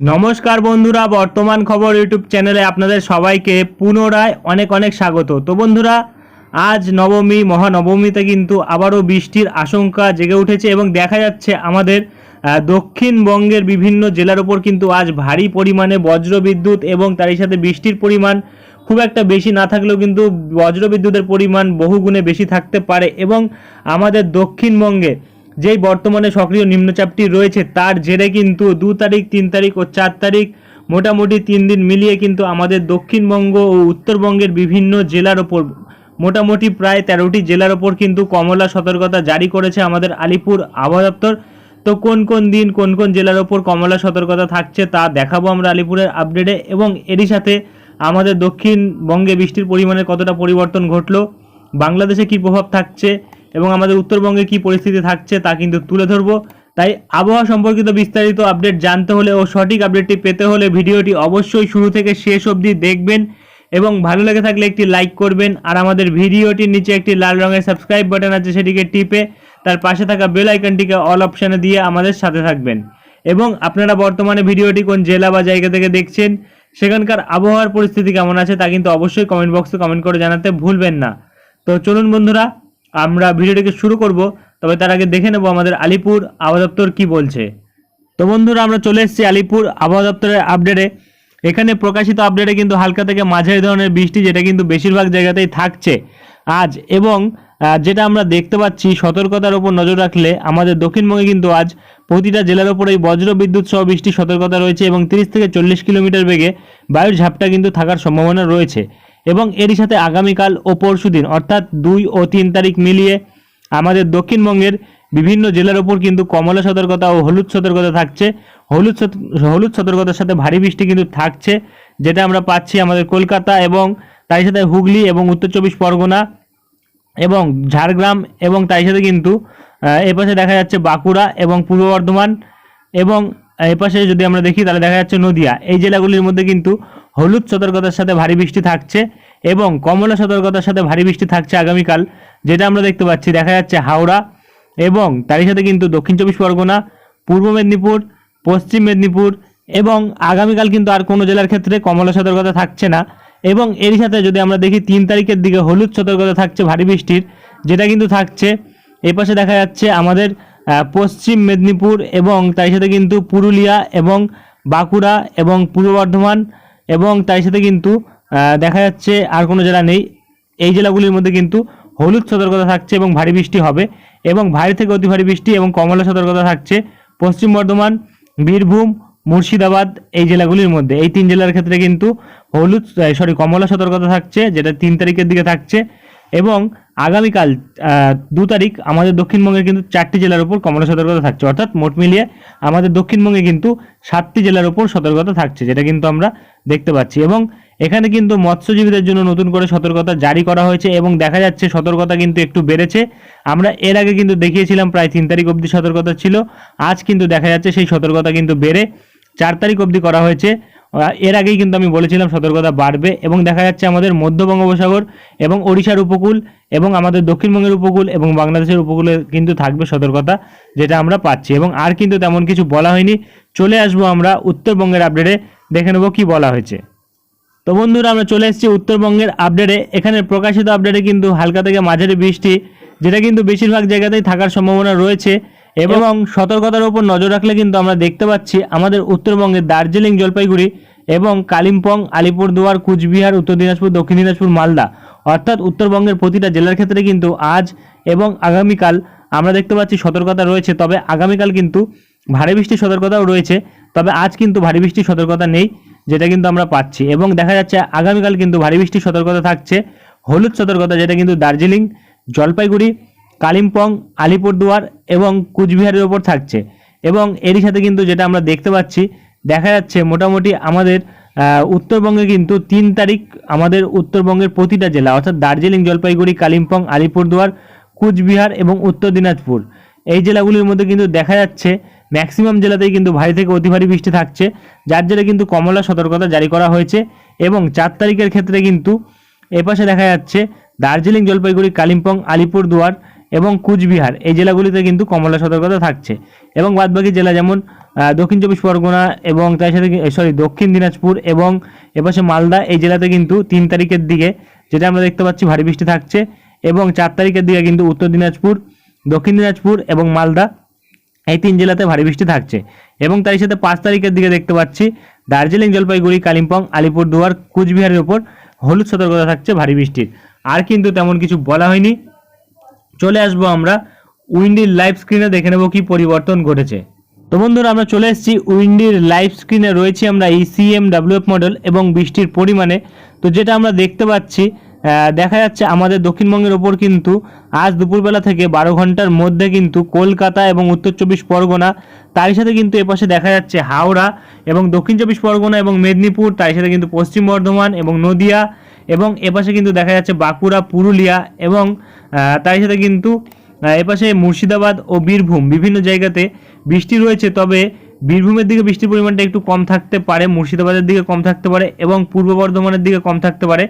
নমস্কার বন্ধুরা, বর্তমান খবর ইউটিউব চ্যানেলে আপনাদের সবাইকে পুনরায় অনেক অনেক স্বাগত। তো বন্ধুরা, আজ নবমী, মহানবমীতে কিন্তু আবারও বৃষ্টির আশঙ্কা জেগে উঠেছে এবং দেখা যাচ্ছে আমাদের দক্ষিণবঙ্গের বিভিন্ন জেলার ওপর কিন্তু আজ ভারী পরিমাণে বজ্রবিদ্যুৎ এবং তারই সাথে বৃষ্টির পরিমাণ খুব একটা বেশি না থাকলেও কিন্তু বজ্রবিদ্যুতের পরিমাণ বহুগুণে বেশি থাকতে পারে এবং আমাদের দক্ষিণবঙ্গে যেই বর্তমানে সক্রিয় নিম্নচাপটি রয়েছে, তার জেরে কিন্তু দু তারিখ, তিন তারিখ ও চার তারিখ মোটামুটি তিন দিন মিলিয়ে কিন্তু আমাদের দক্ষিণবঙ্গ ও উত্তরবঙ্গের বিভিন্ন জেলার ওপর, মোটামুটি প্রায় তেরোটি জেলার ওপর কিন্তু কমলা সতর্কতা জারি করেছে আমাদের আলিপুর আবহাওয়া দপ্তর। তো কোন কোন দিন কোন কোন জেলার ওপর কমলা সতর্কতা থাকছে তা দেখাবো আমরা আলিপুরের আপডেটে এবং এরই সাথে আমাদের দক্ষিণবঙ্গে বৃষ্টির পরিমাণের কতটা পরিবর্তন ঘটলো, বাংলাদেশে কি প্রভাব থাকছে এবং আমাদের উত্তরবঙ্গে কি পরিস্থিতি থাকছে তা কিন্তু তুলে ধরবো। তাই আবহাওয়া সম্পর্কিত বিস্তারিত আপডেট জানতে হলে ও সঠিক আপডেটটি পেতে হলে ভিডিওটি অবশ্যই শুরু থেকে শেষ অবধি দেখবেন এবং ভালো লেগে থাকলে একটি লাইক করবেন আর আমাদের ভিডিওটির নিচে একটি লাল রঙের সাবস্ক্রাইব বাটন আছে সেটিকে টিপে তার পাশে থাকা বেল আইকনটিকে অল অপশানে দিয়ে আমাদের সাথে থাকবেন। এবং আপনারা বর্তমানে ভিডিওটি কোন জেলা বা জায়গা থেকে দেখছেন, সেখানকার আবহাওয়ার পরিস্থিতি কেমন আছে তা কিন্তু অবশ্যই কমেন্ট বক্সে কমেন্ট করে জানাতে ভুলবেন না। তো চলুন বন্ধুরা আমরা ভিডিওটিকে শুরু করব, তবে তার আগে দেখে নেব আমাদের আলিপুর আবহাওয়া দপ্তর কী বলছে। তো বন্ধুরা, আমরা চলে এসেছি আলিপুর আবহাওয়া দপ্তরের আপডেটে। এখানে প্রকাশিত আপডেটে কিন্তু হালকা থেকে মাঝারি ধরনের বৃষ্টি, যেটা কিন্তু বেশিরভাগ জায়গাতেই থাকছে। আজ এবং যেটা আমরা দেখতে পাচ্ছি, সতর্কতার ওপর নজর রাখলে আমাদের দক্ষিণবঙ্গে কিন্তু আজ প্রতিটা জেলার ওপর এই বজ্র বিদ্যুৎ সহ বৃষ্টির সতর্কতা রয়েছে এবং তিরিশ থেকে চল্লিশ কিলোমিটার বেগে বায়ুর ঝাপটা কিন্তু থাকার সম্ভাবনা রয়েছে। এবং এরই সাথে আগামীকাল ও পরশু দিন, অর্থাৎ দুই ও তিন তারিখ মিলিয়ে আমাদের দক্ষিণবঙ্গের বিভিন্ন জেলার ওপর কিন্তু কমলা সতর্কতা ও হলুদ সতর্কতা থাকছে। হলুদ হলুদ সতর্কতার সাথে ভারী বৃষ্টি কিন্তু থাকছে, যেটা আমরা পাচ্ছি আমাদের কলকাতা এবং তাই সাথে হুগলি এবং উত্তর চব্বিশ পরগনা এবং ঝাড়গ্রাম এবং তাই সাথে কিন্তু এপাশে দেখা যাচ্ছে বাঁকুড়া এবং পূর্ব বর্ধমান এবং এপাশে যদি আমরা দেখি, তাহলে দেখা যাচ্ছে নদিয়া। এই জেলাগুলির মধ্যে কিন্তু হলুদ সতর্কতার সাথে ভারী বৃষ্টি থাকছে এবং কমলা সতর্কতার সাথে ভারী বৃষ্টি থাকছে আগামীকাল, যেটা আমরা দেখতে পাচ্ছি। দেখা যাচ্ছে হাওড়া এবং তারই সাথে কিন্তু দক্ষিণ চব্বিশ পরগনা, পূর্ব মেদিনীপুর, পশ্চিম মেদিনীপুর এবং আগামীকাল কিন্তু আর কোনো জেলার ক্ষেত্রে কমলা সতর্কতা থাকছে না এবং এরই সাথে যদি আমরা দেখি, তিন তারিখের দিকে হলুদ সতর্কতা থাকছে, ভারী বৃষ্টির, যেটা কিন্তু থাকছে। এই পাশে দেখা যাচ্ছে আমাদের পশ্চিম মেদিনীপুর এবং তার সাথে কিন্তু পুরুলিয়া এবং বাঁকুড়া এবং পূর্ব বর্ধমান এবং তার সাথে কিন্তু দেখা যাচ্ছে আর কোনো জেলা নেই। এই জেলাগুলির মধ্যে কিন্তু হলুদ সতর্কতা থাকছে এবং ভারী বৃষ্টি হবে এবং ভারী থেকে অতি ভারী বৃষ্টি এবং কমলা সতর্কতা থাকছে পশ্চিম বর্ধমান, বীরভূম, মুর্শিদাবাদ এই জেলাগুলির মধ্যে। এই তিন জেলার ক্ষেত্রে কিন্তু হলুদ সরি কমলা সতর্কতা থাকছে, যেটা তিন তারিখের দিকে থাকছে এবং আগামীকাল দু তারিখ আমাদের দক্ষিণবঙ্গের কিন্তু চারটি জেলার উপর কমলা সতর্কতা থাকছে। অর্থাৎ মোট মিলিয়ে আমাদের দক্ষিণবঙ্গে কিন্তু সাতটি জেলার উপর সতর্কতা থাকছে, যেটা কিন্তু আমরা দেখতে পাচ্ছি। এবং এখানে কিন্তু মৎস্যজীবীদের জন্য নতুন করে সতর্কতা জারি করা হয়েছে এবং দেখা যাচ্ছে সতর্কতা কিন্তু একটু বেড়েছে। আমরা এর আগে কিন্তু দেখিয়েছিলাম, প্রায় তিন তারিখ অবধি সতর্কতা ছিল। আজ কিন্তু দেখা যাচ্ছে সেই সতর্কতা কিন্তু বেড়ে চার তারিখ অবধি করা হয়েছে। এর আগেই কিন্তু আমি বলেছিলাম সতর্কতা বাড়বে এবং দেখা যাচ্ছে আমাদের মধ্য বঙ্গোপসাগর এবং ওড়িশার উপকূল এবং আমাদের দক্ষিণবঙ্গের উপকূল এবং বাংলাদেশের উপকূলে কিন্তু থাকবে সতর্কতা, যেটা আমরা পাচ্ছি। এবং আর কিন্তু তেমন কিছু বলা হয়নি। চলে আসব আমরা উত্তরবঙ্গের আপডেটে। দেখে নেব কি বলা হয়েছে। তো বন্ধুরা, আমরা চলে এসেছি উত্তরবঙ্গের আপডেটে। এখানে প্রকাশিত আপডেটে কিন্তু হালকা থেকে মাঝারি বৃষ্টি, যেটা কিন্তু বেশিরভাগ জায়গাতেই থাকার সম্ভাবনা রয়েছে। এবং সতর্কতার উপর নজর রাখলে কিন্তু আমরা দেখতে পাচ্ছি আমাদের উত্তরবঙ্গের দার্জিলিং জলপাইগুড়ি এবং কালিম্পং, আলিপুরদুয়ার, কুচবিহার, উত্তর দিনাজপুর, দক্ষিণ দিনাজপুর, মালদা। অর্থাৎ উত্তরবঙ্গের প্রতিটা জেলার ক্ষেত্রে কিন্তু আজ এবং আগামীকাল আমরা দেখতে পাচ্ছি সতর্কতা রয়েছে, তবে আগামীকাল কিন্তু ভারী বৃষ্টির সতর্কতাও রয়েছে, তবে আজ কিন্তু ভারী বৃষ্টির সতর্কতা নেই, যেটা কিন্তু আমরা পাচ্ছি। এবং দেখা যাচ্ছে আগামীকাল কিন্তু ভারী বৃষ্টির সতর্কতা থাকছে, হলুদ সতর্কতা, যেটা কিন্তু দার্জিলিং, জলপাইগুড়ি কালিম্পং, আলিপুরদুয়ার এবং কুচবিহারের ওপর থাকছে। এবং এরই সাথে কিন্তু যেটা আমরা দেখতে পাচ্ছি, দেখা যাচ্ছে মোটামুটি আমাদের উত্তরবঙ্গে কিন্তু তিন তারিখ আমাদের উত্তরবঙ্গের প্রতিটা জেলা, অর্থাৎ দার্জিলিং, জলপাইগুড়ি, কালিম্পং, আলিপুরদুয়ার, কুচবিহার এবং উত্তর দিনাজপুর। এই জেলাগুলির মধ্যে কিন্তু দেখা যাচ্ছে ম্যাক্সিমাম জেলাতেই কিন্তু ভারী থেকে অতি ভারী বৃষ্টি থাকছে, যার জেরে কিন্তু কমলা সতর্কতা জারি করা হয়েছে এবং চার তারিখের ক্ষেত্রে কিন্তু এপাশে দেখা যাচ্ছে দার্জিলিং, জলপাইগুড়ি, কালিম্পং, আলিপুরদুয়ার এবং কুচবিহার, এই জেলাগুলিতে কিন্তু কমলা সতর্কতা থাকছে। এবং বাদবাকি জেলা যেমন দক্ষিণ চব্বিশ পরগনা এবং তার সাথে সরি দক্ষিণ দিনাজপুর এবং এপাশে মালদা, এই জেলাতে কিন্তু তিন তারিখের দিকে, যেটা আমরা দেখতে পাচ্ছি ভারী বৃষ্টি থাকছে এবং চার তারিখের দিকে কিন্তু উত্তর দিনাজপুর, দক্ষিণ দিনাজপুর এবং মালদা, এই তিন জেলাতে ভারী বৃষ্টি থাকছে। এবং তার সাথে পাঁচ তারিখের দিকে দেখতে পাচ্ছি দার্জিলিং, জলপাইগুড়ি, কালিম্পং, আলিপুরদুয়ার, কুচবিহারের ওপর হলুদ সতর্কতা থাকছে ভারী বৃষ্টির। আর কিন্তু তেমন কিছু বলা হয়নি। চলে আসব আমরা উইন্ডির লাইভ স্ক্রিনে, দেখে নেব কি পরিবর্তন ঘটেছে। তো বন্ধুরা, আমরা চলে এসেছি উইন্ডির লাইভ স্ক্রিনে, রয়েছে আমরা ইসিএম ডাব্লিউএফ মডেল এবং বৃষ্টির পরিমাণে। তো যেটা আমরা দেখতে পাচ্ছি দেখা যাচ্ছে আমাদের দক্ষিণবঙ্গের ওপর কিন্তু আজ দুপুরবেলা থেকে বারো ঘণ্টার মধ্যে কিন্তু কলকাতা এবং উত্তর চব্বিশ পরগনা, তারই সাথে কিন্তু এপাশে দেখা যাচ্ছে হাওড়া এবং দক্ষিণ চব্বিশ পরগনা এবং মেদিনীপুর, তারই সাথে কিন্তু পশ্চিম বর্ধমান এবং নদিয়া এবং এপাশে কিন্তু দেখা যাচ্ছে বাঁকুড়া, পুরুলিয়া এবং তারই সাথে কিন্তু এপাশে মুর্শিদাবাদ ও বীরভূম বিভিন্ন জায়গাতে বৃষ্টি রয়েছে। তবে বীরভূমের দিকে বৃষ্টির পরিমাণটা একটু কম থাকতে পারে, মুর্শিদাবাদের দিকে কম থাকতে পারে এবং পূর্ব বর্ধমানের দিকে কম থাকতে পারে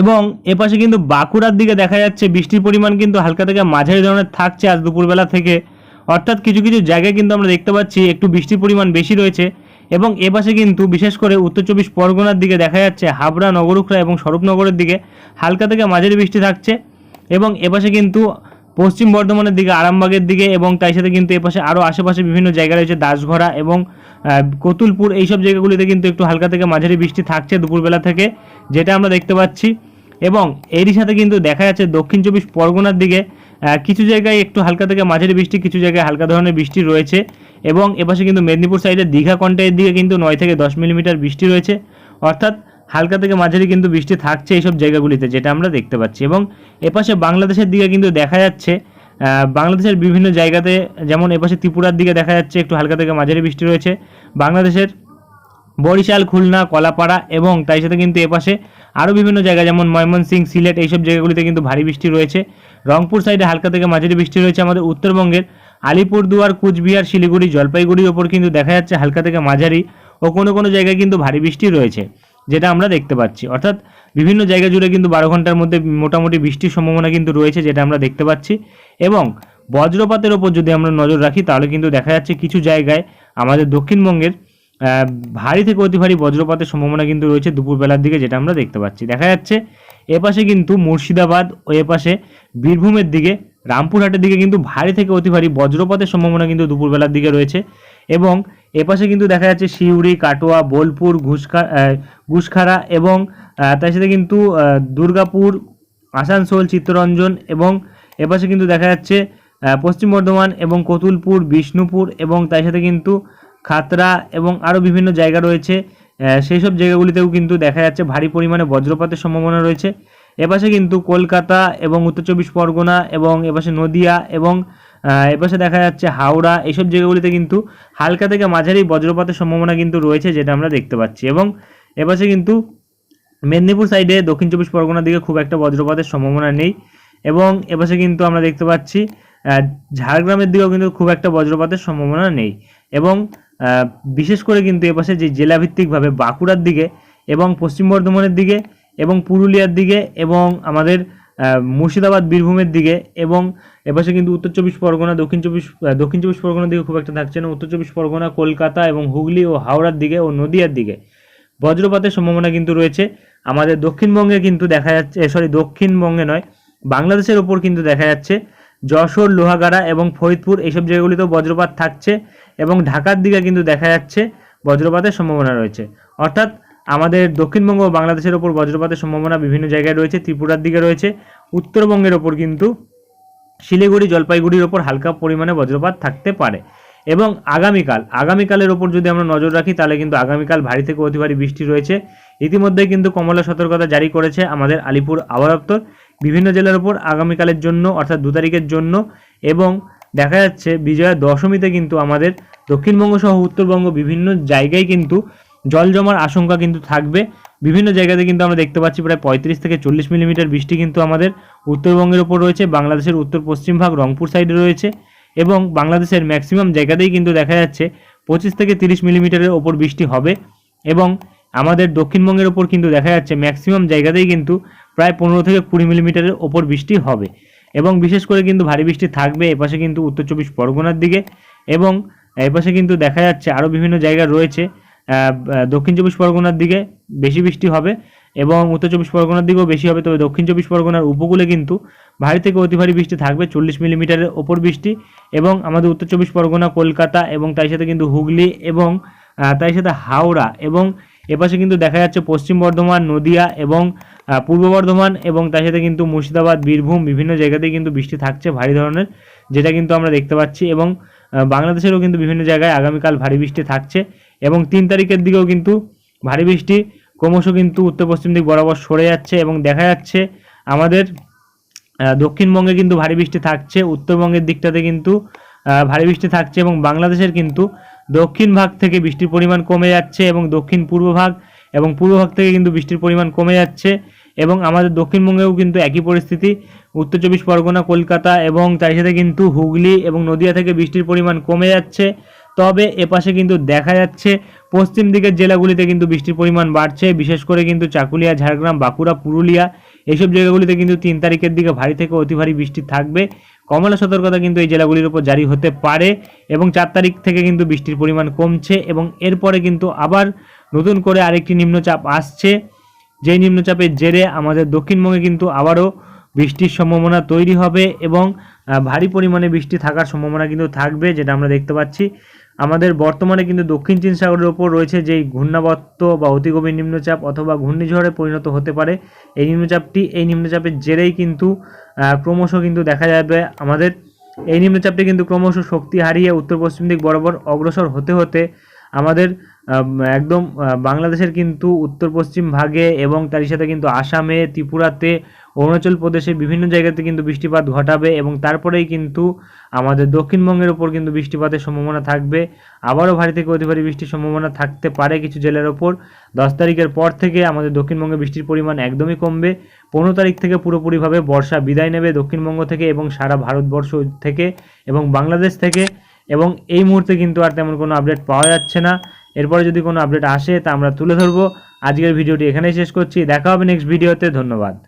এবং এপাশে কিন্তু বাঁকুড়ার দিকে দেখা যাচ্ছে বৃষ্টির পরিমাণ কিন্তু হালকা থেকে মাঝারি ধরনের থাকছে আজ দুপুরবেলা থেকে। অর্থাৎ কিছু কিছু জায়গায় কিন্তু আমরা দেখতে পাচ্ছি একটু বৃষ্টির পরিমাণ বেশি রয়েছে। এবং এপাশে কিন্তু বিশেষ করে উত্তর চব্বিশ পরগনার দিকে দেখা যাচ্ছে হাবড়া নগরুখরা এবং স্বরূপনগরের দিকে হালকা থেকে মাঝারি বৃষ্টি থাকছে এবং এপাশে কিন্তু পশ্চিম বর্ধমানের দিকে আরামবাগের দিকে এবং তার সাথে কিন্তু এপাশে আরও আশেপাশে বিভিন্ন জায়গা রয়েছে দাসঘরা এবং কতুলপুর এইসব জায়গাগুলিতে কিন্তু একটু হালকা থেকে মাঝারি বৃষ্টি থাকছে দুপুরবেলা থেকে, যেটা আমরা দেখতে পাচ্ছি। এবং এরই সাথে কিন্তু দেখা যাচ্ছে দক্ষিণ চব্বিশ পরগনার দিকে কিছু জায়গায় একটু হালকা থেকে মাঝারি বৃষ্টি, কিছু জায়গায় হালকা ধরনের বৃষ্টি রয়েছে। এবং এপাশে কিন্তু মেদিনীপুর সাইডে দীঘা কন্টাইয়ের দিকে কিন্তু নয় থেকে দশ মিলিমিটার বৃষ্টি রয়েছে। অর্থাৎ হালকা থেকে মাঝারি কিন্তু বৃষ্টি থাকছে এইসব জায়গাগুলিতে, যেটা আমরা দেখতে পাচ্ছি। এবং এপাশে বাংলাদেশের দিকে কিন্তু দেখা যাচ্ছে বাংলাদেশের বিভিন্ন জায়গাতে, যেমন এপাশে ত্রিপুরার দিকে দেখা যাচ্ছে একটু হালকা থেকে মাঝারি বৃষ্টি রয়েছে। বাংলাদেশের বরিশাল, খুলনা, কলাপাড়া এবং তাই সাথে কিন্তু এপাশে আরও বিভিন্ন জায়গা, যেমন ময়মনসিংহ, সিলেট, এইসব জায়গাগুলিতে কিন্তু ভারী বৃষ্টি রয়েছে। রংপুর সাইডে হালকা থেকে মাঝারি বৃষ্টি রয়েছে আমাদের উত্তরবঙ্গের। আলিপুরদুয়ার, কুচবিহার, শিলিগুড়ি, জলপাইগুড়ির ওপর কিন্তু দেখা যাচ্ছে হালকা থেকে মাঝারি ও কোনো কোনো জায়গায় কিন্তু ভারী বৃষ্টি রয়েছে, যেটা আমরা দেখতে পাচ্ছি। অর্থাৎ বিভিন্ন জায়গা জুড়ে কিন্তু বারো ঘণ্টার মধ্যে মোটামুটি বৃষ্টির সম্ভাবনা কিন্তু রয়েছে, যেটা আমরা দেখতে পাচ্ছি। এবং বজ্রপাতের ওপর যদি আমরা নজর রাখি, তাহলে কিন্তু দেখা যাচ্ছে কিছু জায়গায় আমাদের দক্ষিণবঙ্গের ভারী থেকে অতি ভারী বজ্রপাতের সম্ভাবনা কিন্তু রয়েছে দুপুরবেলার দিকে, যেটা আমরা দেখতে পাচ্ছি। দেখা যাচ্ছে এপাশে কিন্তু মুর্শিদাবাদ ও এপাশে বীরভূমের দিকে রামপুরহাটের দিকে কিন্তু ভারী থেকে অতি ভারী বজ্রপাতের সম্ভাবনা কিন্তু দুপুরবেলার দিকে রয়েছে এবং এপাশে কিন্তু দেখা যাচ্ছে সিউড়ি কাটোয়া বোলপুর ঘুষখা আহ, ঘুষখাড়া এবং তার সাথে কিন্তু দুর্গাপুর আসানসোল চিত্তরঞ্জন এবং এপাশে কিন্তু দেখা যাচ্ছে পশ্চিম বর্ধমান এবং কতুলপুর বিষ্ণুপুর এবং তার সাথে কিন্তু খাতরা এবং আরও বিভিন্ন জায়গা রয়েছে। সেই সব জায়গাগুলিতেও কিন্তু দেখা যাচ্ছে ভারী পরিমাণে বজ্রপাতের সম্ভাবনা রয়েছে। এপাশে কিন্তু কলকাতা এবং উত্তর চব্বিশ পরগনা এবং এপাশে নদিয়া এবং এপাশে দেখা যাচ্ছে হাওড়া এইসব জায়গাগুলিতে কিন্তু হালকা থেকে মাঝারি বজ্রপাতের সম্ভাবনা কিন্তু রয়েছে যেটা আমরা দেখতে পাচ্ছি। এবং এপাশে কিন্তু মেদিনীপুর সাইডে দক্ষিণ চব্বিশ পরগনার দিকে খুব একটা বজ্রপাতের সম্ভাবনা নেই এবং এপাশে কিন্তু আমরা দেখতে পাচ্ছি ঝাড়গ্রামের দিকেও কিন্তু খুব একটা বজ্রপাতের সম্ভাবনা নেই। এবং বিশেষ করে কিন্তু এপাশে যে জেলাভিত্তিকভাবে বাঁকুড়ার দিকে এবং পশ্চিম বর্ধমানের দিকে এবং পুরুলিয়ার দিকে এবং আমাদের মুর্শিদাবাদ, বীরভূমের দিকে এবং এপাশে কিন্তু উত্তর চব্বিশ পরগনা, দক্ষিণ চব্বিশ দক্ষিণ চব্বিশ পরগনার দিকে খুব একটা থাকছে না। উত্তর চব্বিশ পরগনা, কলকাতা এবং হুগলি ও হাওড়ার দিকে ও নদিয়ার দিকে বজ্রপাতের সম্ভাবনা কিন্তু রয়েছে। আমাদের দক্ষিণবঙ্গে কিন্তু দেখা যাচ্ছে সরি দক্ষিণবঙ্গে নয়, বাংলাদেশের ওপর কিন্তু দেখা যাচ্ছে। যশোর, লোহাগাড়া এবং ফরিদপুর এইসব জায়গাগুলিতেও বজ্রপাত থাকছে এবং ঢাকার দিকে কিন্তু দেখা যাচ্ছে বজ্রপাতের সম্ভাবনা রয়েছে। অর্থাৎ আমাদের দক্ষিণবঙ্গ ও বাংলাদেশের ওপর বজ্রপাতের সম্ভাবনা বিভিন্ন জায়গায় রয়েছে, ত্রিপুরার দিকে রয়েছে, উত্তরবঙ্গের ওপর কিন্তু শিলিগুড়ি, জলপাইগুড়ির ওপর হালকা পরিমাণে বজ্রপাত থাকতে পারে। এবং আগামীকাল, আগামীকালের ওপর যদি আমরা নজর রাখি, তাহলে কিন্তু আগামীকাল ভারী থেকে অতি ভারী বৃষ্টি রয়েছে। ইতিমধ্যে কিন্তু কমলা সতর্কতা জারি করেছে আমাদের আলিপুর আবহাওয়া দপ্তর। বিভিন্ন জেলার ওপর আগামীকালের জন্য, অর্থাৎ দু তারিখের জন্য এবং দেখা যাচ্ছে বিজয়া দশমীতে কিন্তু আমাদের দক্ষিণবঙ্গ সহ উত্তরবঙ্গ বিভিন্ন জায়গায় কিন্তু জল জমার আশঙ্কা কিন্তু থাকবে। বিভিন্ন জায়গাতে কিন্তু আমরা দেখতে পাচ্ছি প্রায় পঁয়ত্রিশ থেকে চল্লিশ মিলিমিটার বৃষ্টি কিন্তু আমাদের উত্তরবঙ্গের ওপর রয়েছে, বাংলাদেশের উত্তর পশ্চিম ভাগ রংপুর সাইডে রয়েছে এবং বাংলাদেশের ম্যাক্সিমাম জায়গাতেই কিন্তু দেখা যাচ্ছে পঁচিশ থেকে তিরিশ মিলিমিটারের ওপর বৃষ্টি হবে এবং আমাদের দক্ষিণবঙ্গের ওপর কিন্তু দেখা যাচ্ছে ম্যাক্সিমাম জায়গাতেই কিন্তু প্রায় পনেরো থেকে কুড়ি মিলিমিটারের ওপর বৃষ্টি হবে এবং বিশেষ করে কিন্তু ভারী বৃষ্টি থাকবে এপাশে কিন্তু উত্তর চব্বিশ পরগনার দিকে এবং এপাশে কিন্তু দেখা যাচ্ছে আরও বিভিন্ন জায়গা রয়েছে। দক্ষিণ চব্বিশ পরগনার দিকে বেশি বৃষ্টি হবে এবং উত্তর চব্বিশ পরগনার দিকেও বেশি হবে। তবে দক্ষিণ চব্বিশ পরগনার উপকূলে কিন্তু ভারী থেকে অতি ভারী বৃষ্টি থাকবে, চল্লিশ মিলিমিটারের ওপর বৃষ্টি এবং আমাদের উত্তর চব্বিশ পরগনা, কলকাতা এবং তাই সাথে কিন্তু হুগলি এবং তাই সাথে হাওড়া এবং এপাশে কিন্তু দেখা যাচ্ছে পশ্চিম বর্ধমান, নদিয়া এবং পূর্ব বর্ধমান এবং তার সাথে কিন্তু মুর্শিদাবাদ, বীরভূম বিভিন্ন জায়গাতেই কিন্তু বৃষ্টি থাকছে ভারী ধরনের, যেটা কিন্তু আমরা দেখতে পাচ্ছি এবং বাংলাদেশেরও কিন্তু বিভিন্ন জায়গায় আগামীকাল ভারী বৃষ্টি থাকছে এবং তিন তারিখের দিকেও কিন্তু ভারী বৃষ্টি ক্রমশ কিন্তু উত্তর পশ্চিম দিক বরাবর সরে যাচ্ছে এবং দেখা যাচ্ছে আমাদের দক্ষিণবঙ্গে কিন্তু ভারী বৃষ্টি থাকছে, উত্তরবঙ্গের দিকটাতে কিন্তু ভারী বৃষ্টি থাকছে এবং বাংলাদেশের কিন্তু দক্ষিণ ভাগ থেকে বৃষ্টির পরিমাণ কমে যাচ্ছে এবং দক্ষিণ পূর্ব ভাগ এবং পূর্ব ভাগ থেকে কিন্তু বৃষ্টির পরিমাণ কমে যাচ্ছে এবং আমাদের দক্ষিণবঙ্গেও কিন্তু একই পরিস্থিতি। উত্তর চব্বিশ পরগনা, কলকাতা এবং তার সাথে কিন্তু হুগলি এবং নদিয়া থেকে বৃষ্টির পরিমাণ কমে যাচ্ছে। তবে এপাশে কিন্তু দেখা যাচ্ছে, পশ্চিম দিকের জেলাগুলিতে কিন্তু বৃষ্টির পরিমাণ বাড়ছে। বিশেষ করে কিন্তু চাকুলিয়া, ঝাড়গ্রাম, বাঁকুড়া, পুরুলিয়া এইসব জায়গাগুলিতে কিন্তু তিন তারিখের দিকে ভারী থেকে অতি ভারী বৃষ্টি থাকবে। কমলা সতর্কতা কিন্তু এই জেলাগুলির উপর জারি হতে পারে এবং চার তারিখ থেকে কিন্তু বৃষ্টির পরিমাণ কমছে এবং এরপরে কিন্তু আবার নতুন করে আরেকটি নিম্নচাপ আসছে। যেই নিম্নচাপের জেরে আমাদের দক্ষিণবঙ্গে কিন্তু আবারও বৃষ্টির সম্ভাবনা তৈরি হবে এবং ভারী পরিমাণে বৃষ্টি থাকার সম্ভাবনা কিন্তু থাকবে যেটা আমরা দেখতে পাচ্ছি। আমাদের বর্তমানে কিন্তু দক্ষিণ চীন সাগরের ওপর রয়েছে যেই ঘূর্ণাবর্ত বা অতি গভীর নিম্নচাপ অথবা ঘূর্ণিঝড়ে পরিণত হতে পারে। এই নিম্নচাপটি এই নিম্নচাপের জেরেই কিন্তু ক্রমশ কিন্তু দেখা যাবে আমাদের। এই নিম্নচাপটি কিন্তু ক্রমশ শক্তি হারিয়ে উত্তর পশ্চিম দিক বরাবর অগ্রসর হতে হতে আমাদের আম, একদম বাংলাদেশের কিন্তু উত্তর পশ্চিম ভাগে এবং তারই সাথে কিন্তু আসামে ত্রিপুরাতে অরুণাচল প্রদেশে বিভিন্ন জায়গাতে কিন্তু বৃষ্টিপাত ঘটাবে এবং তারপরেই কিন্তু আমাদের দক্ষিণবঙ্গের ওপর কিন্তু বৃষ্টিপাতের সম্ভাবনা থাকবে। আবারও ভারী থেকে অতি ভারী বৃষ্টির সম্ভাবনা থাকতে পারে কিছু জেলার ওপর দশ তারিখের পর থেকে আমাদের দক্ষিণবঙ্গে বৃষ্টির পরিমাণ একদমই কমবে। পনেরো তারিখ থেকে পুরোপুরিভাবে বর্ষা বিদায় নেবে দক্ষিণবঙ্গ থেকে এবং সারা ভারতবর্ষ থেকে এবং বাংলাদেশ থেকে এবং এই মুহূর্তে কিন্তু আর তেমন কোনো আপডেট পাওয়া যাচ্ছে না। এরপরে যদি কোনো আপডেট আসে তা আমরা তুলে ধরবো। আজকের ভিডিওটি এখানেই শেষ করছি। দেখা হবে নেক্সট ভিডিওতে ধন্যবাদ।